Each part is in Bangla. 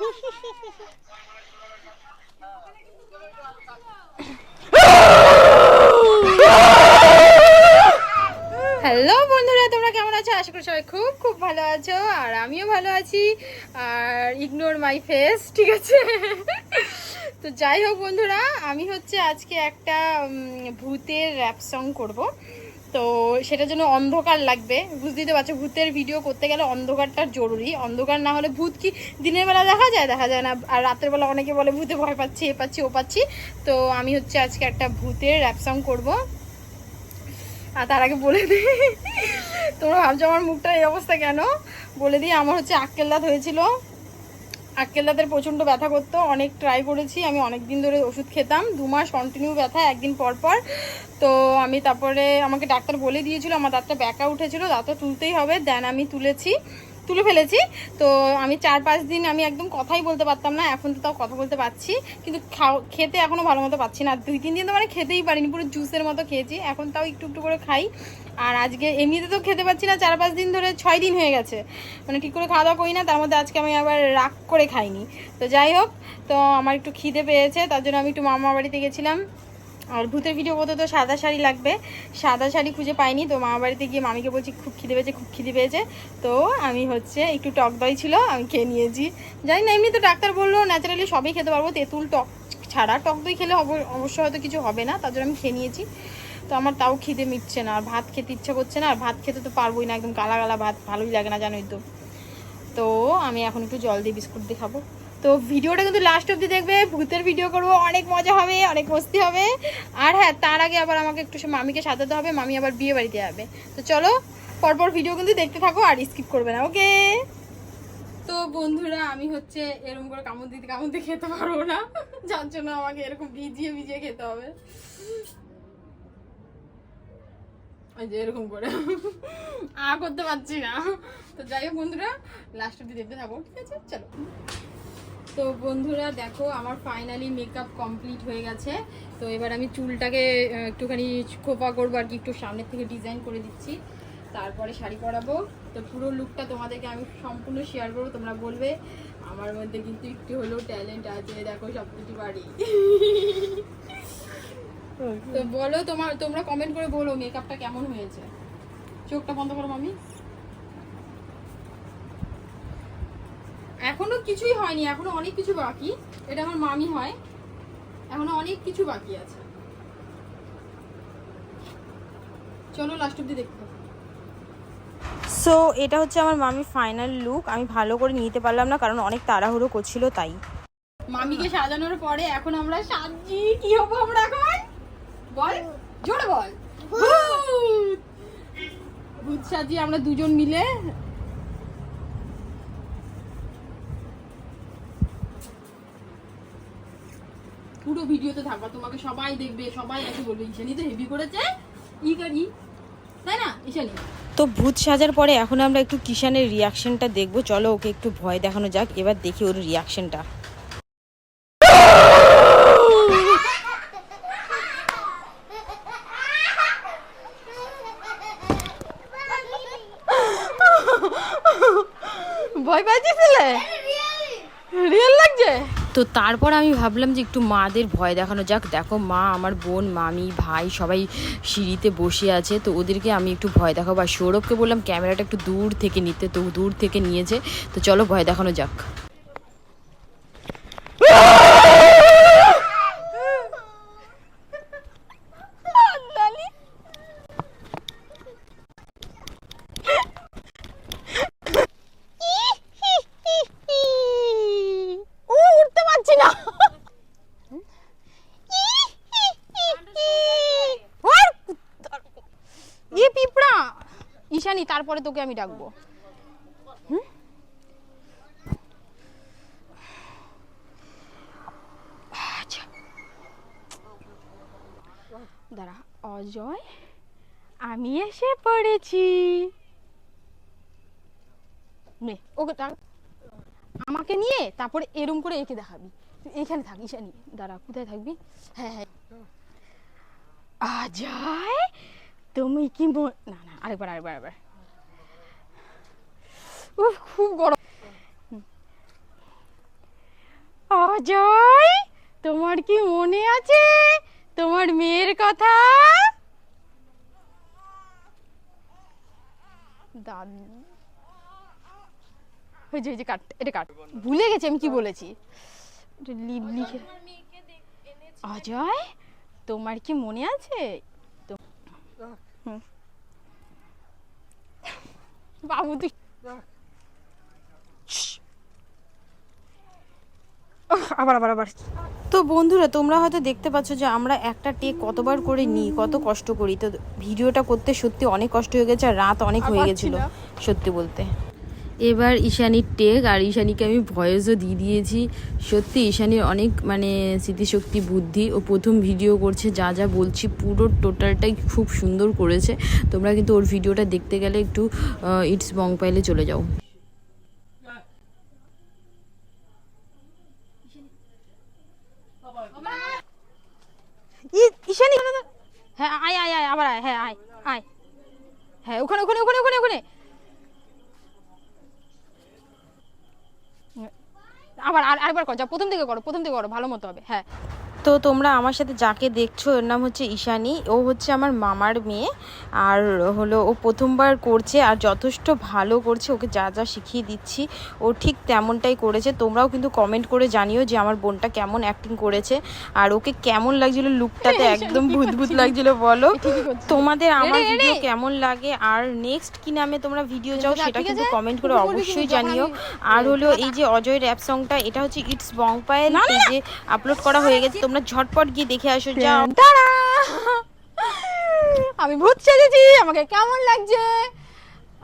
হ্যালো বন্ধুরা, তোমরা কেমন আছো? আশা করি সবাই খুব খুব ভালো আছো, আর আমিও ভালো আছি। আর ইগনোর মাই ফেস ঠিক আছে? তো যাই হোক, বন্ধুরা, আমি হচ্ছে আজকে একটা ভূতের র্যাপ সং করব। তো সেটার জন্য অন্ধকার লাগবে। বুঝতেই তো পারছ, ভূতের ভিডিও করতে গেলে অন্ধকারটা জরুরি। অন্ধকার না হলে ভূত কি দিনের বেলা দেখা যায়? দেখা যায় না। আর রাতের বেলা অনেকে বলে, ভূতে ভয় পাচ্ছি, এ পাচ্ছি, ও পাচ্ছি। তো আমি হচ্ছে আজকে একটা ভূতের র্যাপ সং করব। আর তার আগে বলে দিই, তোমরা ভাবছ আমার মুখটা এই অবস্থা কেন? বলে দিই, আমার হচ্ছে আক্কেল দাঁত হয়েছিল। আক্কেল দাঁতের প্রচণ্ড ব্যথা করতো। অনেক ট্রাই করেছি, আমি অনেক দিন ধরে ওষুধ খেতাম। দু মাস কন্টিনিউ ব্যথা, একদিন পর পর। তো আমি তারপরে আমাকে ডাক্তার বলে দিয়েছিল, আমার দাঁতটা ব্যাকা উঠেছিল দাঁতটা তুলতেই হবে। দেন আমি তুলেছি। তুলে ফেলেছি। তো আমি চার পাঁচ দিন আমি একদম কথাই বলতে পারতাম না, এখন তো তাও কথা বলতে পারছি। কিন্তু খাও, খেতে এখনও ভালো মতো পাচ্ছি না। দুই, তিন দিন তো মানে খেতেই পারিনি, পুরো জুসের মতো খেয়েছি। এখন তাও একটু একটু করে খাই। আর আজকে এমনিতে তো খেতে পাচ্ছি না, চার পাঁচ দিন ধরে ছয় দিন হয়ে গেছে। মানে ঠিক করে খাওয়া দাওয়া করি না, তার মধ্যে আজকে আমি আবার রাগ করে খাইনি। তো যাই হোক, তো আমার একটু খিদে পেয়েছে, তার জন্য আমি একটু মামা বাড়িতে গেছিলাম। আর ভূতের ভিডিও করতে তো সাদা শাড়ি লাগবে। সাদা শাড়ি খুঁজে পাইনি, তো মামা বাড়িতে গিয়ে মামিকে বলছি, খুব খিদে পেয়েছে, খুব খিদে পেয়েছে। তো আমি হচ্ছে একটু টক দই ছিল, আমি খেয়ে নিয়েছি। জানি না এমনি তো ডাক্তার বলল ন্যাচারালি সবই খেতে পারব। তেঁতুল টক ছাড়া টক দই খেলে অব- অবশ্য হয়তো কিছু হবে না, তার জন্য আমি খেয়ে নিয়েছি। তো আমার তাও খিদে মিটছে না, আর ভাত খেতে ইচ্ছে করছে না, আর ভাত খেতে তো পারবোই না, একদম গালা গালা ভাত, ভালোই লাগে না, জানোই তো। তো আমি এখন একটু জল দিয়ে বিস্কুট দিয়ে খাব। তো ভিডিওটা কিন্তু লাস্ট অবধি দেখবে, ভূতের ভিডিও করব, অনেক মজা হবে, অনেক মস্তি হবে। আর হ্যাঁ তার আগে আবার আমাকে একটু মামিকে সাজাতে হবে, মামি আবার বিয়ে বাড়িতে যাবে। তো চলো, পরপর ভিডিও কিন্তু দেখতে থাকো আর স্কিপ করবে না ওকে তো বন্ধুরা, আমি হচ্ছে এরকম করে কামড় দিতে কামড় দিয়ে খেতে পারব না। যার জন্য আমাকে এরকম ভিজিয়ে ভিজিয়ে খেতে হবে। যে এরকম করে। আ করতে পারছি না। তো যাই হোক বন্ধুরা লাস্ট অব্দি দেখতে থাকো, ঠিক আছে? চলো। তো বন্ধুরা, দেখো, আমার ফাইনালি মেকআপ কমপ্লিট হয়ে গেছে। তো এবার আমি চুলটাকে একটুখানি খোপা করব আর কি, একটু সামনের থেকে ডিজাইন করে দিচ্ছি। তারপরে শাড়ি পরাবো। তো পুরো লুকটা তোমাদেরকে আমি সম্পূর্ণ শেয়ার করব, তোমরা বলবে, আমার মধ্যে কিন্তু একটু হলেও ট্যালেন্ট আছে, দেখো সব কিছু পারি তো বলো তোমার তোমরা কমেন্ট করে বলো মেকআপটা কেমন হয়েছে। চোখটা বন্ধ করো, মামি এখনও কিছুই হয়নি এখনও অনেক কিছু বাকি। এটা আমার মামি হয়। এখনও অনেক কিছু বাকি আছে। চলো লাস্ট অব্দি দেখতে সো এটা হচ্ছে আমার মামির ফাইনাল লুক আমি ভালো করে নিতে পারলাম না কারণ অনেক তাড়াহুড়ো করছিল তাই। মামিকে সাজানোর পরে এখন আমরা সাজি কি হব আমরা এখন? বল জোরে বল। ভূত। ভূত সাজিয়ে আমরা দুজন মিলে পুরো ভিডিওতে থাকবা, তোমাকে সবাই দেখবে, সবাই এসে বলবে ইশানি তো হেভি করেছে। ই করি। তাই না ইশানি তো ভূত সাজার পরে এখন আমরা একটু কিষানের রিয়াকশনটা দেখব। চলো ওকে একটু ভয় দেখানো যাক, এবার দেখি ওর রিয়াকশনটা ভয় পাইছিস রিয়েল লাগছে তো তারপর আমি ভাবলাম যে একটু মাদের ভয় দেখানো যাক। দেখো মা, আমার বোন, মামি, ভাই সবাই সিঁড়িতে বসে আছে, তো ওদেরকে আমি একটু ভয় দেখাবো। আর সৌরভকে বললাম, ক্যামেরাটা একটু দূর থেকে নিতে, তো দূর থেকে নিয়েছে, তো চলো ভয় দেখানো যাক ও উঠতে পারছি না ই পিঁপড়া ঈশানি, তারপরে তোকে আমি ডাকবো। হুম? আচ্ছা। দাঁড়া, অজয়, আমি এসে পড়েছি। নে, ওকে তার আমাকে নিয়ে তারপরে এরম করে একে দেখাবি। তুই এখানে থাক, ঈশানি। দাঁড়া, কোথায় থাকবি? হ্যাঁ হ্যাঁ। অজয় তুমি কি না না আরেকবার আরেকবার আরেকবার। উফ খুব গরম। অজয় তোমার কি মনে আছে? তোমার মেয়ের কথা? দাদু ওই যে ওই যে কাট এটা কাট। ভুলে গেছি আমি কি বলেছি। লিখে অজয় তোমার কি মনে আছে। বাবু তুই আবার আবার আবার। তো বন্ধুরা তোমরা হয়তো দেখতে পাচ্ছ যে আমরা একটা টেক কতবার করে নিই কত কষ্ট করি। তো ভিডিওটা করতে সত্যি অনেক কষ্ট হয়ে গেছে আর রাত অনেক হয়ে গেছিল সত্যি বলতে। এবার ঈশানীর টেক, আর ঈশানীকে আমি ভয়েসও দিয়ে দিয়েছি। সত্যি, ঈশানীর অনেক মানে স্মৃতিশক্তি, বুদ্ধি ও প্রথম ভিডিও করছে, যা যা বলছি পুরো টোটালটাই খুব সুন্দর করেছে। তোমরা কিন্তু ওর ভিডিওটা দেখতে গেলে একটু ইটস বং পাইলে চলে যাও। হ্যাঁ আয় আয় আয়, আবার আয় হ্যাঁ আয় আয়। হ্যাঁ ওখানে ওখানে আবার আর আরেকবার কর যা প্রথম থেকে করো প্রথম থেকে করো ভালো মতো হবে হ্যাঁ। তো তোমরা আমার সাথে যাকে দেখছ ওর নাম হচ্ছে ঈশানী। ও হচ্ছে আমার মামার মেয়ে। আর হলো ও প্রথমবার করছে আর যথেষ্ট ভালো করছে। ওকে যা যা শিখিয়ে দিচ্ছি ও ঠিক তেমনটাই করেছে। তোমরাও কিন্তু কমেন্ট করে জানিও যে আমার বোনটা কেমন অ্যাক্টিং করেছে। আর ওকে কেমন লাগছিল লুকটাতে একদম ভূত লাগছিল বলো। তোমাদের আমার? ভিডিও কেমন লাগে? আর নেক্সট কি নামে তোমরা ভিডিও চাও সেটা কিন্তু কমেন্ট করে অবশ্যই জানিও। আর হলো এই যে অজয় র্যাপ সংটা এটা হচ্ছে ইটস বংপায়েল পেজে আপলোড করা হয়ে গেছে তোমরা ঝটপট গিয়ে দেখে আসো যাও! আমি ভূত সেজেছি আমাকে কেমন লাগছে?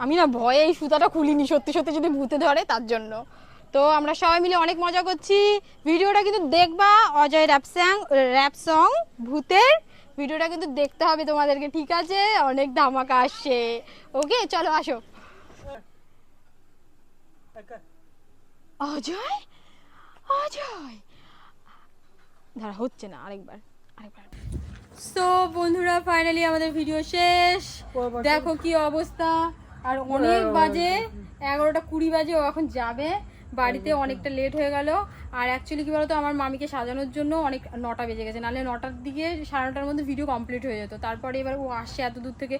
আমি না ভয়ে এই সুতাটা খুলিনি সত্যি সত্যি যদি ভূতে ধরে তার জন্য। তো আমরা সবাই মিলে অনেক মজা করছি। ভিডিওটা কিন্তু দেখবা Ajay rap song rap song ভূতের। ভিডিওটা কিন্তু দেখতে হবে তোমাদেরকে ঠিক আছে? অনেক ধামাকা আসছে। ওকে চলো আসো। অজয়? অজয়? দাঁড়া হচ্ছে না আরেকবার আরেকবার। সো বন্ধুরা ফাইনালি আমাদের ভিডিও শেষ। দেখো কি অবস্থা। আর অনেক বাজে এগারোটা কুড়ি বাজে ও এখন যাবে। বাড়িতে অনেকটা লেট হয়ে গেল। আর অ্যাকচুয়ালি কি বলতো আমার মামিকে সাজানোর জন্য অনেক নটা বেজে গেছে। নাহলে নটার দিকে সাড়ে নটার মধ্যে ভিডিও কমপ্লিট হয়ে যেত। তারপরে এবার ও আসছে এত দূর থেকে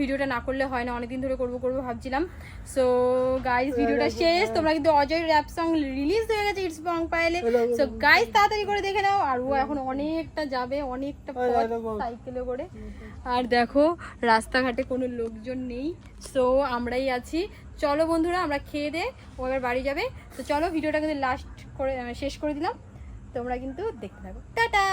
ভিডিওটা না করলে হয় না অনেকদিন ধরে করব করব ভাবছিলাম। সো গাইস ভিডিওটা শেষ। তোমরা কিন্তু অজয় র্যাপ সং রিলিজ হয়ে গেছে ইটস বং পাইলে সো গাইস তাড়াতাড়ি করে দেখে নাও। আর ও এখন অনেকটা যাবে অনেকটা পথ সাইকেলে করে। আর দেখো রাস্তাঘাটে কোনো লোকজন নেই। সো আমরাই আছি। চলো বন্ধুরা, আমরা খেয়ে দে ও এবার বাড়ি যাবে। তো চলো, ভিডিওটা কিন্তু লাস্ট করে শেষ করে দিলাম। তোমরা কিন্তু দেখতে থাকো। টাটা!